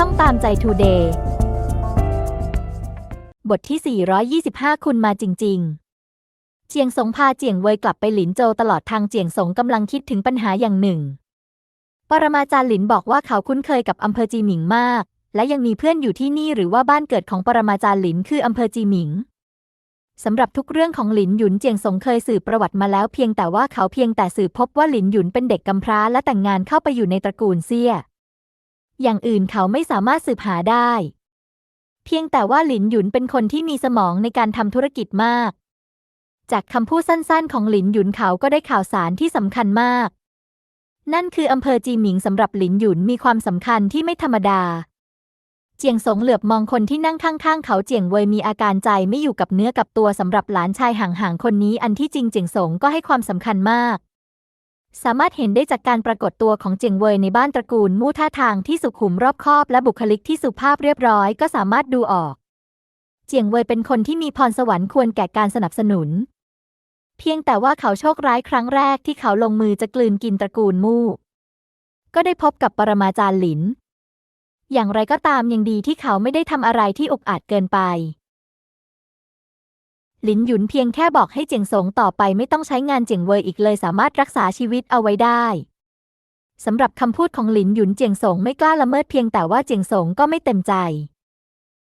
ช่องตามใจทูเดย์บทที่ 425 คุณมาจริง ๆ เจียงสงพาเจียงเวยกลับไปหลินโจตลอดทางเจียงสงกำลังคิดถึงปัญหาอย่างหนึ่ง ปรมาจารย์หลินบอกว่าเขาคุ้นเคยกับอำเภอจีหมิงมาก และยังมีเพื่อนอยู่ที่นี่หรือว่าบ้านเกิดของปรมาจารย์หลินคืออำเภอจีหมิงสำหรับทุกเรื่องของหลินหยุนเจียงสงเคยสืบประวัติมาแล้วเพียงแต่ว่าเขาเพียงแต่สืบพบว่าหลินหยุนเป็นเด็กกำพร้าและแต่งงานเข้าไปอยู่ในตระกูลเซี่ย อย่างอื่นเขาไม่สามารถสืบหาได้ เพียงแต่ว่าหลินหยุนเป็นคนที่มีสมองในการทำธุรกิจมาก จากคำพูดสั้นๆ ของหลินหยุนเขาก็ได้ข่าวสารที่สำคัญมาก นั่นคืออำเภอจีหมิงสำหรับหลินหยุนมีความสำคัญที่ไม่ธรรมดา เจียงสงเหลือบมองคนที่นั่งข้างๆ เขาเจียงเวยมีอาการใจไม่อยู่กับเนื้อกับตัวสำหรับหลานชายห่างๆคนนี้อันที่จริงเจียงสงก็ให้ความสำคัญมาก สามารถเห็นได้จากการปรากฏตัวของเจียงเวยในบ้านตระกูลมู่ท่าทางที่สุขุมรอบคอบและบุคลิกที่สุภาพเรียบร้อยก็สามารถดูออก เจียงเวยเป็นคนที่มีพรสวรรค์ควรแก่การสนับสนุน เพียงแต่ว่าเขาโชคร้ายครั้งแรกที่เขาลงมือจะกลืนกินตระกูลมู่ก็ได้พบกับปรมาจารย์หลิน อย่างไรก็ตามยังดีที่เขาไม่ได้ทำอะไรที่อุกอาจเกินไป หลินหยุนเพียงแค่บอกให้เจียงสงต่อไปไม่ต้องใช้งานเจียงเวยอีกเลยสามารถรักษาชีวิตเอาไว้ได้สำหรับคำพูดของหลินหยุนเจียงสงไม่กล้าละเมิดเพียงแต่ว่าเจียงสงก็ไม่เต็มใจ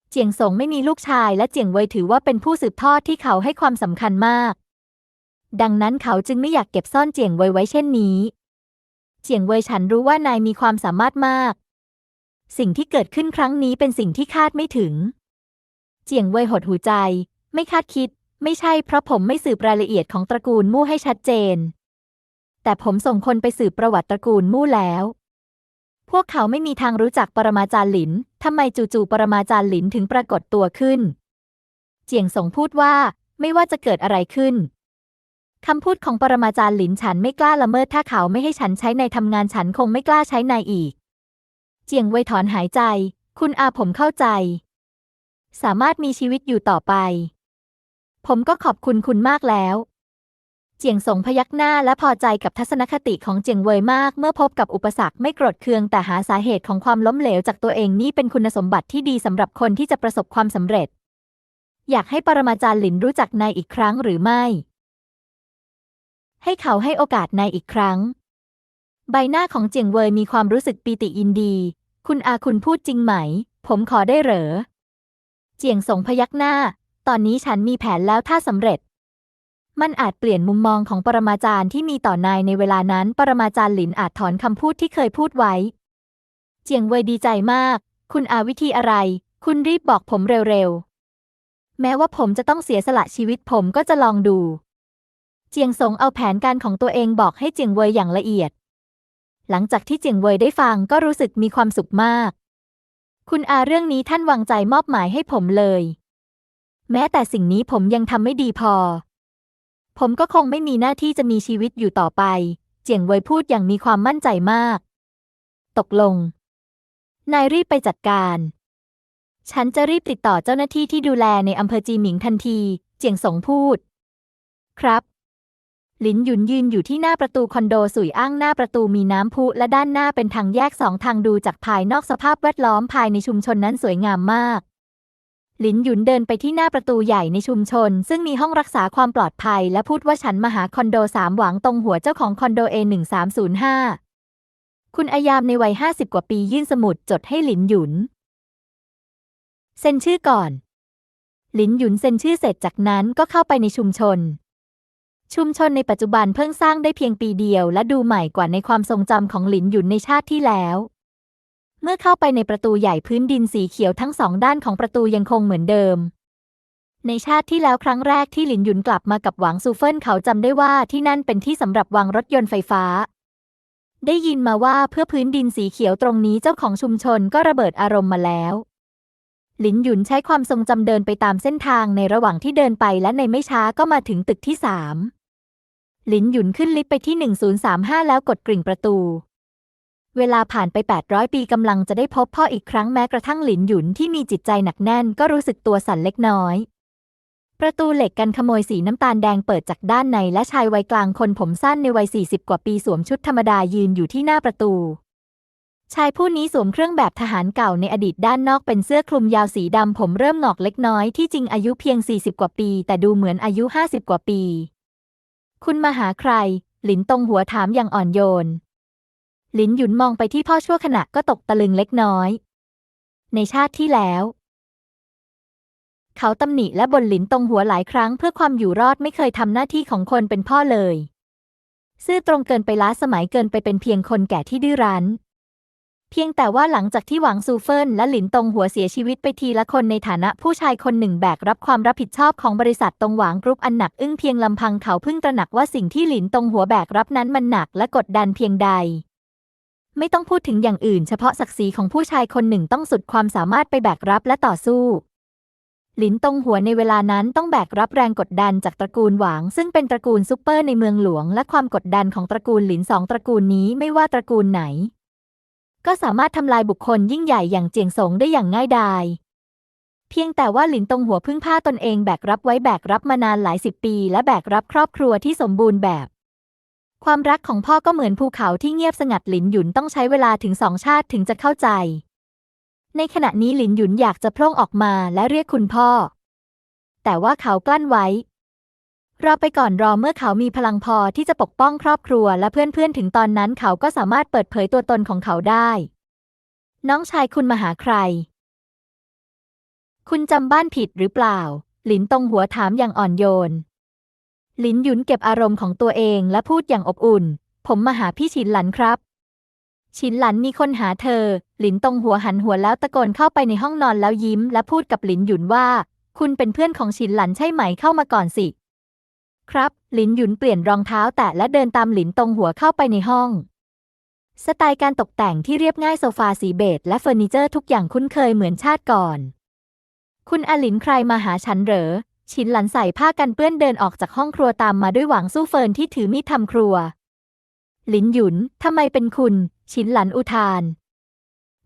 เจียงสงไม่มีลูกชายและเจียงเวยถือว่าเป็นผู้สืบทอดที่เขาให้ความสำคัญมาก ดังนั้นเขาจึงไม่อยากเก็บซ่อนเจียงเวยไว้เช่นนี้ เจียงเวยฉันรู้ว่านายมีความสามารถมาก สิ่งที่เกิดขึ้นครั้งนี้เป็นสิ่งที่คาดไม่ถึง เจียงเวยหดหูใจ ไม่คาดคิด ไม่ใช่เพราะผมไม่สืบรายละเอียดของตระกูลมู่ให้ชัดเจน แต่ผมส่งคนไปสืบประวัติตระกูลมู่แล้ว พวกเขาไม่มีทางรู้จักปรมาจารย์หลินทำไมจู่ๆปรมาจารย์หลินถึงปรากฏตัวขึ้น เจียงสงพูดว่าไม่ว่าจะเกิดอะไรขึ้นคำพูดของปรมาจารย์หลินฉันไม่กล้าละเมิดถ้าเขาไม่ให้ฉันใช้ในทำงานฉันคงไม่กล้าใช้ในอีก เจียงเว่ยถอนหายใจ คุณอาผมเข้าใจ สามารถมีชีวิตอยู่ต่อไป ผมก็ขอบคุณคุณมากแล้ว เจียงสงพยักหน้าและพอใจกับทัศนคติของเจียงเวยมากเมื่อพบกับอุปสรรคไม่โกรธเคืองแต่หาสาเหตุของความล้มเหลวจากตัวเองนี่เป็นคุณสมบัติที่ดีสำหรับคนที่จะประสบความสำเร็จ อยากให้ปรมาจารย์หลินรู้จักนายอีกครั้งหรือไม่ ให้เขาให้โอกาสนายอีกครั้ง ใบหน้าของเจียงเวยมีความรู้สึกปีติยินดี คุณอาคุณพูดจริงไหม ผมขอได้เหรอ เจียงสงพยักหน้า ตอนนี้ฉันมีแผนแล้วถ้าสำเร็จ มันอาจเปลี่ยนมุมมองของปรมาจารย์ที่มีต่อนายในเวลานั้น ปรมาจารย์หลินอาจถอนคำพูดที่เคยพูดไว้ เจียงเวยดีใจมาก คุณอาวิธีอะไร คุณรีบบอกผมเร็วๆ แม้ว่าผมจะต้องเสียสละชีวิตผมก็จะลองดู เจียงสงเอาแผนการของตัวเองบอกให้เจียงเวยอย่างละเอียด หลังจากที่เจียงเวยได้ฟังก็รู้สึกมีความสุขมาก คุณอาเรื่องนี้ท่านวางใจมอบหมายให้ผมเลย แม้แต่สิ่งนี้ผมยังทำไม่ดีพอ ผมก็คงไม่มีหน้าที่จะมีชีวิตอยู่ต่อไป เจียงเวยพูดอย่างมีความมั่นใจมาก ตกลง นายรีบไปจัดการ ฉันจะรีบติดต่อเจ้าหน้าที่ที่ดูแลในอำเภอจีหมิงทันที เจียงสงพูด ครับหลินหยุนยืนอยู่ที่หน้าประตูคอนโดสุยอ้างหน้าประตูมีน้ำพุและด้านหน้าเป็นทางแยกสองทางดูจากภายนอกสภาพแวดล้อมภายในชุมชนนั้นสวยงามมาก หลินหยุนเดินไปที่หน้าประตูใหญ่ในชุมชน ซึ่งมีห้องรักษาความปลอดภัย และพูดว่าฉันมาหาคอนโดสามหวังตรงหัวเจ้าของคอนโด A1305 คุณอายามในวัยห้าสิบกว่าปียื่นสมุดจดให้หลินหยุน เซ็นชื่อก่อน หลินหยุนเซ็นชื่อเสร็จจากนั้นก็เข้าไปในชุมชน ชุมชนในปัจจุบันเพิ่งสร้างได้เพียงปีเดียว และดูใหม่กว่าในความทรงจำของหลินหยุนในชาติที่แล้ว เมื่อเข้าไปในประตูใหญ่พื้นดินสีเขียวทั้งสองด้านของประตูยังคงเหมือนเดิม ในชาติที่แล้วครั้งแรกที่หลินหยุนกลับมากับหวังซูเฟินเขาจำได้ว่าที่นั่นเป็นที่สำหรับวางรถยนต์ไฟฟ้า ได้ยินมาว่าเพื่อพื้นดินสีเขียวตรงนี้เจ้าของชุมชนก็ระเบิดอารมณ์มาแล้ว หลินหยุนใช้ความทรงจำเดินไปตามเส้นทางในระหว่างที่เดินไปและในไม่ช้าก็มาถึงตึกที่สามหลินหยุนขึ้นลิฟต์ไปที่ 1035 แล้วกดกริ่งประตู เวลาผ่านไป 800 ปีกำลังจะได้พบพ่ออีกครั้งแม้กระทั่งหลินหยุนที่มีจิตใจหนักแน่นก็รู้สึกตัวสั่นเล็กน้อย ประตูเหล็กกันขโมยสีน้ำตาลแดงเปิดจากด้านในและชายวัยกลางคนผมสั้นในวัย 40 กว่าปีสวมชุดธรรมดายืนอยู่ที่หน้าประตู ชายผู้นี้สวมเครื่องแบบทหารเก่าในอดีตด้านนอกเป็นเสื้อคลุมยาวสีดำผมเริ่มหงอกเล็กน้อยที่จริงอายุเพียง 40 กว่าปี แต่ดูเหมือนอายุ 50 กว่าปี คุณมาหาใคร หลินตรงหัวถามอย่างอ่อนโยน ลินหยุนมองไปที่พ่อชั่วขณะก็ตกตะลึงเล็กน้อย ในชาติที่แล้ว เขาตำหนิและบ่นหลินตรงหัวหลายครั้งเพื่อความอยู่รอดไม่เคยทำหน้าที่ของคนเป็นพ่อเลย ซื่อตรงเกินไปล้าสมัยเกินไปเป็นเพียงคนแก่ที่ดื้อรั้น เพียงแต่ว่าหลังจากที่หวังซูเฟินและหลินตรงหัวเสียชีวิตไปทีละคนในฐานะผู้ชายคนหนึ่งแบกรับความรับผิดชอบของบริษัทตรงหวางกรุ๊ปอันหนักอึ้งเพียงลำพังเขาเพิ่งตระหนักว่าสิ่งที่หลินตรงหัวแบกรับนั้นมันหนักและกดดันเพียงใด ไม่ต้องพูดถึงอย่างอื่นเฉพาะศักดิ์ศรีของผู้ชายคนหนึ่งต้องสุดความสามารถไปแบกรับและต่อสู้ หลินตงหัวในเวลานั้นต้องแบกรับแรงกดดันจากตระกูลหวาง ซึ่งเป็นตระกูลซุปเปอร์ในเมืองหลวง และความกดดันของตระกูลหลินสองตระกูลนี้ไม่ว่าตระกูลไหน ก็สามารถทำลายบุคคลยิ่งใหญ่อย่างเจียงสงได้อย่างง่ายดายเพียงแต่ว่าหลินตงหัวพึ่งผ้าตนเองแบกรับไว้แบกรับมานานหลายสิบปี และแบกรับครอบครัวที่สมบูรณ์แบบ ความรักของพ่อก็เหมือนภูเขาที่เงียบสงัดหลินหยุนต้องใช้เวลาถึงสองชาติถึงจะเข้าใจ ในขณะนี้หลินหยุนอยากจะพร่งออกมาและเรียกคุณพ่อ แต่ว่าเขากลั้นไว้ รอไปก่อนรอเมื่อเขามีพลังพอที่จะปกป้องครอบครัวและเพื่อนๆถึงตอนนั้นเขาก็สามารถเปิดเผยตัวตนของเขาได้ น้องชายคุณมาหาใคร คุณจำบ้านผิดหรือเปล่า หลินตงหัวถามอย่างอ่อนโยน ลินหยุนเก็บอารมณ์ของตัวเองและพูดอย่างอบอุ่น ผมมาหาพี่ฉินหลันครับ ฉินหลันมีคนหาเธอ หลินตรงหัวหันหัวแล้วตะโกนเข้าไปในห้องนอนแล้วยิ้ม และพูดกับหลินหยุนว่า คุณเป็นเพื่อนของฉินหลันใช่ไหมเข้ามาก่อนสิ ครับ หลินหยุนเปลี่ยนรองเท้าแตะและเดินตามหลินตรงหัวเข้าไปในห้องสไตล์การตกแต่งที่เรียบง่ายโซฟาสีเบจและเฟอร์นิเจอร์ทุกอย่างคุ้นเคยเหมือนชาติก่อน คุณอลินใครมาหาฉันเหรอ ชินหลันใส่ผ้ากันเปื้อนเดินออกจากห้องครัวตามมาด้วยหวังสู้เฟินที่ถือมีดทำครัว หลินหยุน ทำไมเป็นคุณชินหลันอุทาน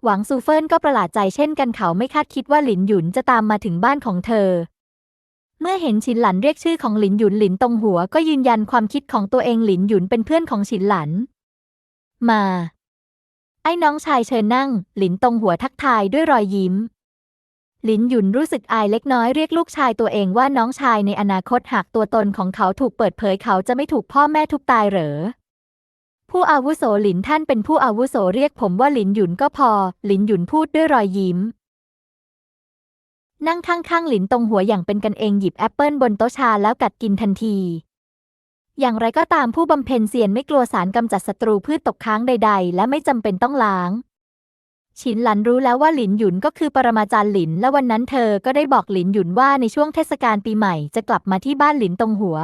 หวังซูเฟินก็ประหลาดใจเช่นกันเขาไม่คาดคิดว่าหลินหยุนจะตามมาถึงบ้านของเธอ เมื่อเห็นชินหลันเรียกชื่อของหลินหยุนหลินตรงหัวก็ยืนยันความคิดของตัวเองหลินหยุนเป็นเพื่อนของชินหลัน มา ไอ้น้องชายเชิญนั่ง หลินตรงหัวทักทายด้วยรอยยิ้ม ลินหยุนรู้สึกอายเล็กน้อยเรียกลูกชายตัวเองว่าน้องชายในอนาคตหากตัวตนของเขาถูกเปิดเผยเขาจะไม่ถูกพ่อแม่ทุบตายเหรอ ผู้อาวุโสหลินท่านเป็นผู้อาวุโสเรียกผมว่าหลินหยุนก็พอ หลินหยุนพูดด้วยรอยยิ้ม นั่งข้างๆหลินตรงหัวอย่างเป็นกันเองหยิบแอปเปิลบนโต๊ะชาแล้วกัดกินทันที อย่างไรก็ตามผู้บำเพ็ญเซียนไม่กลัวสารกำจัดศัตรูพืชตกค้างใด ๆ และไม่จำเป็นต้องล้าง ฉินหลันรู้แล้วว่าหลินหยุนก็คือปรมาจารย์หลิน และวันนั้นเธอก็ได้บอกหลินหยุนว่าในช่วงเทศกาลปีใหม่จะกลับมาที่บ้านหลินตรงหัว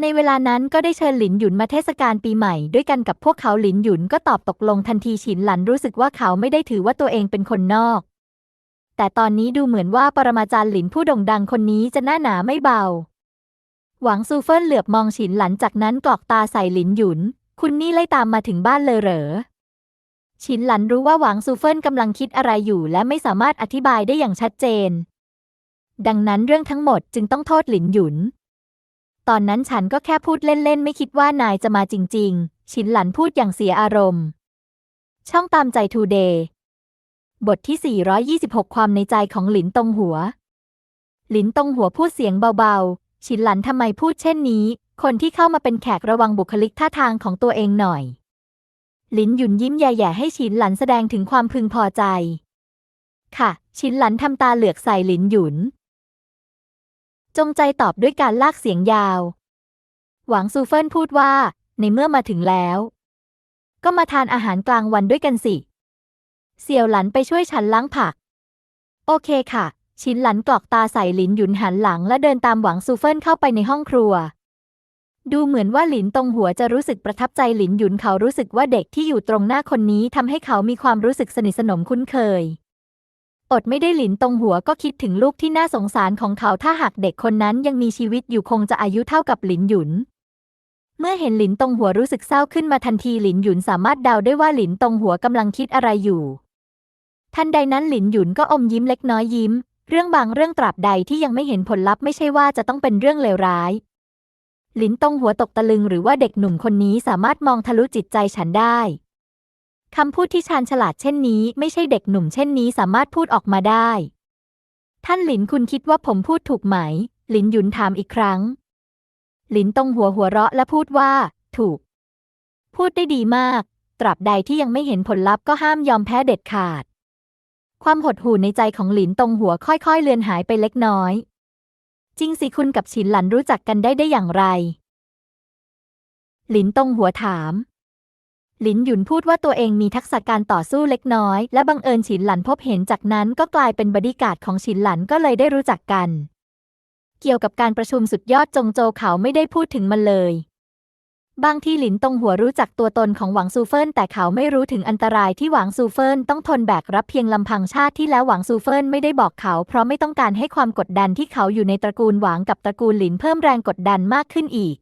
ในเวลานั้นก็ได้เชิญหลินหยุนมาเทศกาลปีใหม่ ด้วยกันกับพวกเขาหลินหยุนก็ตอบตกลงทันทีฉินหลันรู้สึกว่าเขาไม่ได้ถือว่าตัวเองเป็นคนนอก แต่ตอนนี้ดูเหมือนว่าปรมาจารย์หลินผู้โด่งดังคนนี้จะหน้าหนาไม่เบา หวังซูเฟินเหลือบมองฉินหลันจากนั้นกรอกตาใส่หลินหยุน คุณนี่ไล่ตามมาถึงบ้านเลยเหรอ ฉินหลันรู้ว่าหวังซูเฟินกำลังคิดอะไรอยู่และไม่สามารถอธิบายได้อย่างชัดเจน ดังนั้นเรื่องทั้งหมดจึงต้องโทษหลินหยุน ตอนนั้นฉันก็แค่พูดเล่นๆ ไม่คิดว่านายจะมาจริง ๆ ฉินหลันพูดอย่างเสียอารมณ์ ช่องตามใจทูเดย์บทที่ 426 ความในใจของหลินตงหัว หลินตงหัวพูดเสียงเบาๆ ฉินหลันทำไมพูดเช่นนี้ คนที่เข้ามาเป็นแขกระวังบุคลิกท่าทางของตัวเองหน่อย ลินหยุนยิ้มแย่ๆให้ฉินหลันแสดงถึงความพึงพอใจ ค่ะฉินหลันทำตาเหลือกใส่หลินหยุน จงใจตอบด้วยการลากเสียงยาว หวังซูเฟินพูดว่า ในเมื่อมาถึงแล้ว ก็มาทานอาหารกลางวันด้วยกันสิ เสี่ยวหลันไปช่วยฉันล้างผัก โอเคค่ะ ชินหลันกรอกตาใส่หลินหยุนหันหลังและเดินตามหวังซูเฟินเข้าไปในห้องครัว ดูเหมือนว่าหลินตงหัวจะรู้สึกประทับใจหลินหยุนเขารู้สึกว่าเด็กที่อยู่ตรงหน้าคนนี้ทำให้เขามีความรู้สึกสนิทสนมคุ้นเคย อดไม่ได้หลินตรงหัวก็คิดถึงลูกที่น่าสงสารของเขาถ้าหากเด็กคนนั้นยังมีชีวิตอยู่คงจะอายุเท่ากับหลินหยุน เมื่อเห็นหลินตรงหัวรู้สึกเศร้าขึ้นมาทันทีหลินหยุนสามารถเดาได้ว่าหลินตรงหัวกำลังคิดอะไรอยู่ทันใดนั้นหลินหยุนก็อมยิ้มเล็กน้อยยิ้ม เรื่องบางเรื่องตราบใดที่ยังไม่เห็นผลลัพธ์ไม่ใช่ว่าจะต้องเป็นเรื่องเลวร้าย หลินตงหัวตกตะลึงหรือว่าเด็กหนุ่มคนนี้สามารถมองทะลุจิตใจฉันได้ คำพูดที่ชาญฉลาดเช่นนี้ไม่ใช่เด็กหนุ่มเช่นนี้สามารถพูดออกมาได้ ท่านหลินคุณคิดว่าผมพูดถูกไหม หลินหยุนถามอีกครั้ง หลินตงหัวหัวเราะและพูดว่า ถูก พูดได้ดีมาก ตราบใดที่ยังไม่เห็นผลลัพธ์ก็ห้ามยอมแพ้เด็ดขาด ความหดหู่ในใจของหลินตงหัวค่อยๆ เลือนหายไปเล็กน้อย จริงสิคุณกับฉินหลันรู้จักกันได้ได้อย่างไร หลินตงหัวถาม หลินหยุนพูดว่าตัวเองมีทักษะการต่อสู้เล็กน้อย และบังเอิญฉินหลันพบเห็นจากนั้นก็กลายเป็นบดีการ์ดของฉินหลันก็เลยได้รู้จักกัน เกี่ยวกับการประชุมสุดยอดจงโจเขาไม่ได้พูดถึงมันเลย บางที่หลินตงหัวรู้จักตัวตนของหวังซูเฟินแต่เขาไม่รู้ถึงอันตรายที่หวังซูเฟินต้องทนแบกรับเพียงลำพังชาติที่แล้วหวังซูเฟินไม่ได้บอกเขา เพราะไม่ต้องการให้ความกดดันที่เขาอยู่ในตระกูลหวังกับตระกูลหลินเพิ่มแรงกดดันมากขึ้นอีก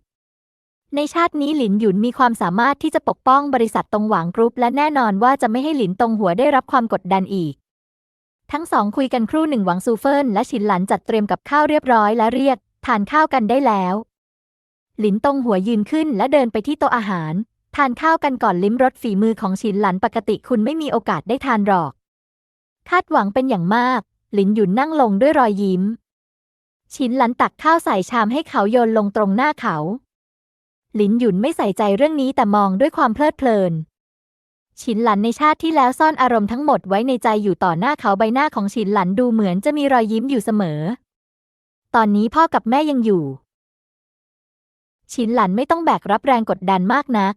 ในชาตินี้หลินหยุนมีความสามารถที่จะปกป้องบริษัทตงหวางกรุ๊ปและแน่นอนว่าจะไม่ให้หลินตงหัวได้รับความกดดันอีกทั้งสองคุยกันครู่หนึ่งหวังซูเฟินและฉินหลันจัดเตรียมกับข้าวเรียบร้อยและเรียก ทานข้าวกันได้แล้ว หลินตงหัวยืนขึ้นและเดินไปที่โต๊ะอาหาร ทานข้าวกันก่อนลิ้มรสฝีมือของฉินหลันปกติคุณไม่มีโอกาสได้ทานหรอก คาดหวังเป็นอย่างมาก หลินหยุนนั่งลงด้วยรอยยิ้ม ฉินหลันตักข้าวใส่ชามให้เขาโยนลงตรงหน้าเขา หลินหยุนไม่ใส่ใจเรื่องนี้แต่มองด้วยความเพลิดเพลิน ฉินหลันในชาติที่แล้วซ่อนอารมณ์ทั้งหมดไว้ในใจอยู่ต่อหน้าเขาใบหน้าของฉินหลันดูเหมือนจะมีรอยยิ้มอยู่เสมอ ตอนนี้พ่อกับแม่ยังอยู่ ฉินหลันไม่ต้องแบกรับแรงกดดันมากนัก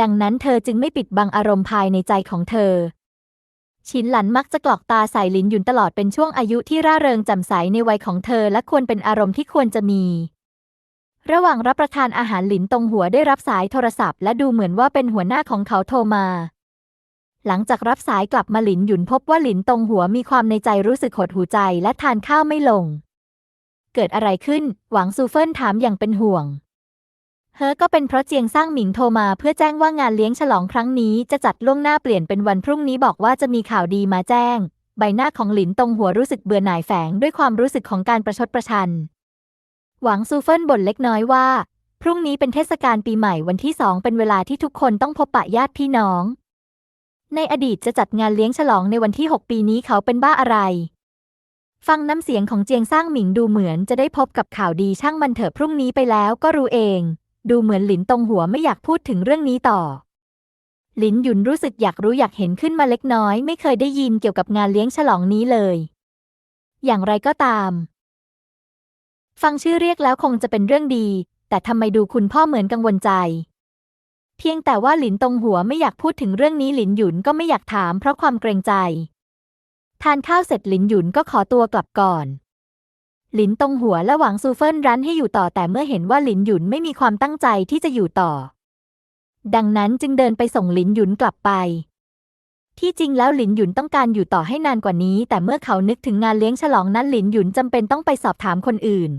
ดังนั้นเธอจึงไม่ปิดบังอารมณ์ภายในใจของเธอ ฉินหลันมักจะกรอกตาใส่หลินหยุนตลอดเป็นช่วงอายุที่ร่าเริงแจ่มใสในวัยของเธอและควรเป็นอารมณ์ที่ควรจะมี ระหว่างรับประทานอาหารหลินตรงหัวได้รับสายโทรศัพท์ และดูเหมือนว่าเป็นหัวหน้าของเขาโทรมา หลังจากรับสายกลับมาหลินหยุนพบว่าหลินตรงหัวมีความในใจรู้สึกหดหูใจและทานข้าวไม่ลง เกิดอะไรขึ้น หวังซูเฟินถามอย่างเป็นห่วง เฮอก็เป็นเพราะเจียงซ่างหมิงโทรมาเพื่อแจ้งว่างานเลี้ยงฉลองครั้งนี้จะจัดล่วงหน้าเปลี่ยนเป็นวันพรุ่งนี้บอกว่าจะมีข่าวดีมาแจ้ง ใบหน้าของหลินตรงหัวรู้สึกเบื่อหน่ายแฝงด้วยความรู้สึกของการประชดประชัน หวังซูเฟินบ่นเล็กน้อยว่า พรุ่งนี้เป็นเทศกาลปีใหม่วันที่สองเป็นเวลาที่ทุกคนต้องพบปะญาติพี่น้อง ในอดีตจะจัดงานเลี้ยงฉลองในวันที่ 6 ปีนี้เขาเป็นบ้าอะไร ฟังน้ำเสียงของเจียงซ่างหมิงดูเหมือนจะได้พบกับข่าวดีช่างมันเถอะพรุ่งนี้ไปแล้วก็รู้เอง ดูเหมือนหลินตรงหัวไม่อยากพูดถึงเรื่องนี้ต่อ หลินหยุนรู้สึกอยากรู้อยากเห็นขึ้นมาเล็กน้อย ไม่เคยได้ยินเกี่ยวกับงานเลี้ยงฉลองนี้เลย อย่างไรก็ตาม ฟังชื่อเรียกแล้วคงจะเป็นเรื่องดี แต่ทำไมดูคุณพ่อเหมือนกังวลใจ เพียงแต่ว่าหลินตรงหัวไม่อยากพูดถึงเรื่องนี้หลินหยุนก็ไม่อยากถามเพราะความเกรงใจ ทานข้าวเสร็จหลินหยุนก็ขอตัวกลับก่อน หลินตรงหัวและหวังซูเฟินรั้นให้อยู่ต่อแต่เมื่อเห็นว่าหลินหยุนไม่มีความตั้งใจที่จะอยู่ต่อ ดังนั้นจึงเดินไปส่งหลินหยุนกลับไป ที่จริงแล้วหลินหยุนต้องการอยู่ต่อให้นานกว่านี้ แต่เมื่อเขานึกถึงงานเลี้ยงฉลองนั้นหลินหยุนจำเป็นต้องไปสอบถามคนอื่น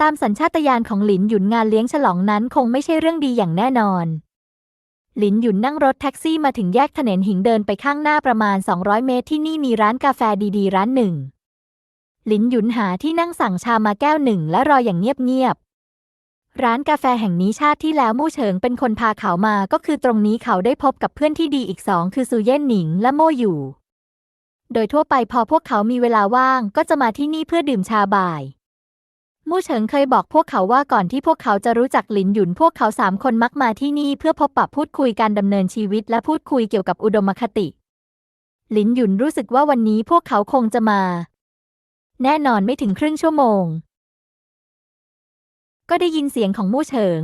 ตามสัญชาตญาณของหลินหยุนงานเลี้ยงฉลองนั้นคงไม่ใช่เรื่องดีอย่างแน่นอน หลินหยุนนั่งรถแท็กซี่มาถึงแยกถนนหิงเดินไปข้างหน้าประมาณ 200 เมตรที่นี่มีร้านกาแฟดีๆ ร้านหนึ่ง หลินหยุนหาที่นั่งสั่งชามาแก้วหนึ่งและรออย่างเงียบๆ ร้านกาแฟแห่งนี้ชาติที่แล้วมู่เฉิงเป็นคนพาเขามาก็คือตรงนี้เขาได้พบกับเพื่อนที่ดีอีกสองคือซูเย่นหนิงและโม่อยู่ โดยทั่วไปพอพวกเขามีเวลาว่างก็จะมาที่นี่เพื่อดื่มชาบ่าย มู่เฉิงเคยบอกพวกเขาว่าก่อนที่พวกเขาจะรู้จักหลินหยุนพวกเขาสามคนมักมาที่นี่เพื่อพบปะพูดคุยการดำเนินชีวิตและพูดคุยเกี่ยวกับอุดมคติ หลินหยุนรู้สึกว่าวันนี้พวกเขาคงจะมา แน่นอนไม่ถึงครึ่งชั่วโมง ก็ได้ยินเสียงของมู่เฉิง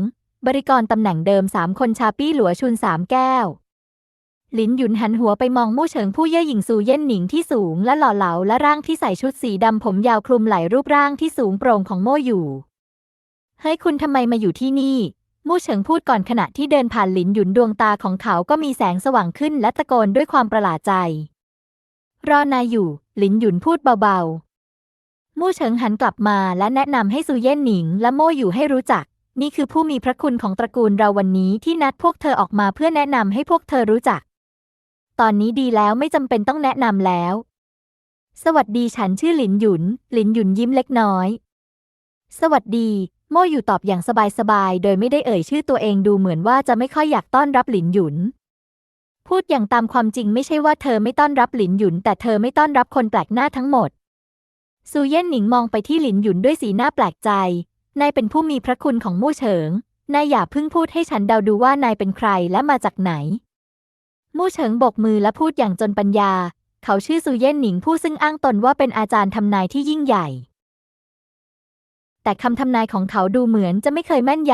บริกรตำแหน่งเดิมสามคนชาปี้หลัวชุนสามแก้ว หลินหยุนหันหัวไปมองมู่เฉิงผู้เย่อหญิงซูเย่นหนิงที่สูงและหล่อเหลาและร่างที่ใส่ชุดสีดำผมยาวคลุมไหล่รูปร่างที่สูงโปร่งของโม่อยู่ เฮ้ยคุณทำไมมาอยู่ที่นี่ มู่เฉิงพูดก่อนขณะที่เดินผ่านหลินหยุนดวงตาของเขาก็มีแสงสว่างขึ้นและตะโกนด้วยความประหลาดใจ รอนายอยู่ หลินหยุนพูดเบาๆ มู่เฉิงหันกลับมาและแนะนำให้ซูเย่นหนิงและโม่อยู่ให้รู้จัก นี่คือผู้มีพระคุณของตระกูลเราวันนี้ที่นัดพวกเธอออกมาเพื่อแนะนำให้พวกเธอรู้จัก ตอนนี้ดีแล้วไม่จำเป็นต้องแนะนำแล้ว สวัสดีฉันชื่อหลินหยุน หลินหยุนยิ้มเล็กน้อย สวัสดี โม่อยู่ตอบอย่างสบายๆ โดยไม่ได้เอ่ยชื่อตัวเองดูเหมือนว่าจะไม่ค่อยอยากต้อนรับหลินหยุน พูดอย่างตามความจริงไม่ใช่ว่าเธอไม่ต้อนรับหลินหยุน แต่เธอไม่ต้อนรับคนแปลกหน้าทั้งหมดซูเย่นหนิงมองไปที่หลินหยุนด้วยสีหน้าแปลกใจ นายเป็นผู้มีพระคุณของมู่เฉิง นายอย่าเพิ่งพูดให้ฉันเดาดูว่านายเป็นใครและมาจากไหน มู่เฉิงบกมือและพูดอย่างจนปัญญา เขาชื่อซูเย่นหนิงผู้ซึ่งอ้างตนว่าเป็นอาจารย์ทำนายที่ยิ่งใหญ่ แต่คำทำนายของเขาดูเหมือนจะไม่เคยแม่นย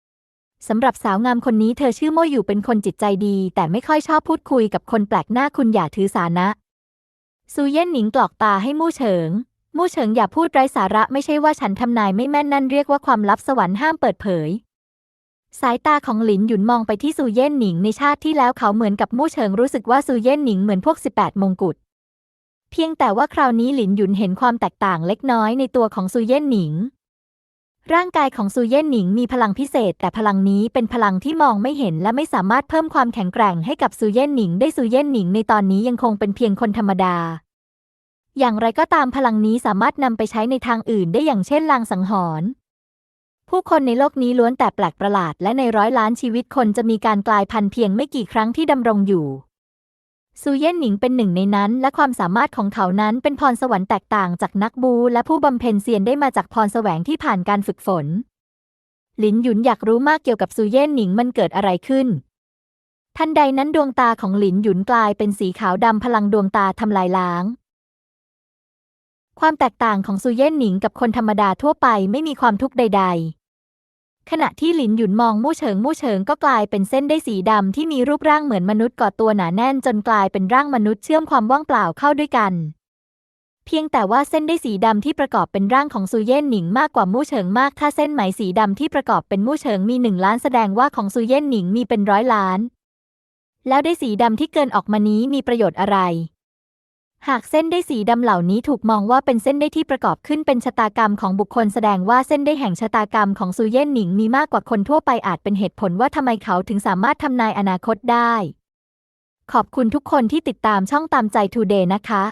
ำสำหรับสาวงามคนนี้เธอชื่อโมอยู่เป็นคนจิตใจดี แต่ไม่ค่อยชอบพูดคุยกับคนแปลกหน้าคุณอย่าถือสานะ ซูเย่นหนิงกรอกตาให้มู่เฉิง มู่เฉิงอย่าพูดไร้สาระไม่ใช่ว่าฉันทำนายไม่แม่นนั่นเรียกว่าความลับสวรรค์ห้ามเปิดเผย สายตาของหลินหยุนมองไปที่ซูเย่นหนิงในชาติที่แล้วเขาเหมือนกับมู่เฉิงรู้สึกว่าซูเย่นหนิงเหมือนพวก 18 มงกุฎ เพียงแต่ว่าคราวนี้หลินหยุนเห็นความแตกต่างเล็กน้อยในตัวของซูเย่นหนิง ร่างกายของซูเย่นหนิงมีพลังพิเศษ แต่พลังนี้เป็นพลังที่มองไม่เห็นและไม่สามารถเพิ่มความแข็งแกร่งให้กับซูเย่นหนิงได้ซูเย่นหนิงในตอนนี้ยังคงเป็นเพียงคนธรรมดา อย่างไรก็ตามพลังนี้สามารถนำไปใช้ในทางอื่นได้อย่างเช่นลางสังหรณ์ ผู้คนในโลกนี้ล้วนแต่แปลกประหลาด และในร้อยล้านชีวิตคนจะมีการกลายพันธุ์เพียงไม่กี่ครั้งที่ดำรงอยู่ซูเย่นหนิงเป็นหนึ่งในนั้น และความสามารถของเขานั้นเป็นพรสวรรค์แตกต่างจากนักบู และผู้บำเพ็ญเซียนได้มาจากพรแสวงที่ผ่านการฝึกฝน หลินหยุนอยากรู้มากเกี่ยวกับซูเย่นหนิงมันเกิดอะไรขึ้น ทันใดนั้นดวงตาของหลินหยุนกลายเป็นสีขาวดำพลังดวงตาทำลายล้าง ความแตกต่างของซูเย่นหนิงกับคนธรรมดาทั่วไปไม่มีความทุกข์ใด ๆ ขณะที่หลินหยุนมองมู่เฉิงมู่เฉิงก็กลายเป็นเส้นได้สีดำที่มีรูปร่างเหมือนมนุษย์ก่อตัวหนาแน่นจนกลายเป็นร่างมนุษย์เชื่อมความว่างเปล่าเข้าด้วยกัน เพียงแต่ว่าเส้นได้สีดำที่ประกอบเป็นร่างของซูเย่นหนิงมากกว่ามู่เฉิงมาก ถ้าเส้นไหมสีดำที่ประกอบเป็นมู่เฉิงมีหนึ่งล้านแสดงว่าของซูเย่นหนิงมีเป็นร้อยล้าน แล้วได้สีดำที่เกินออกมานี้มีประโยชน์อะไร หากเส้นได้สีดำเหล่านี้ถูกมองว่าเป็นเส้นได้ที่ประกอบขึ้นเป็นชะตากรรมของบุคคลแสดงว่าเส้นได้แห่งชะตากรรมของซูเย่นหนิงมีมากกว่าคนทั่วไปอาจเป็นเหตุผลว่าทำไมเขาถึงสามารถทำนายอนาคตได้ ขอบคุณทุกคนที่ติดตามช่องตามใจทูเดย์นะคะ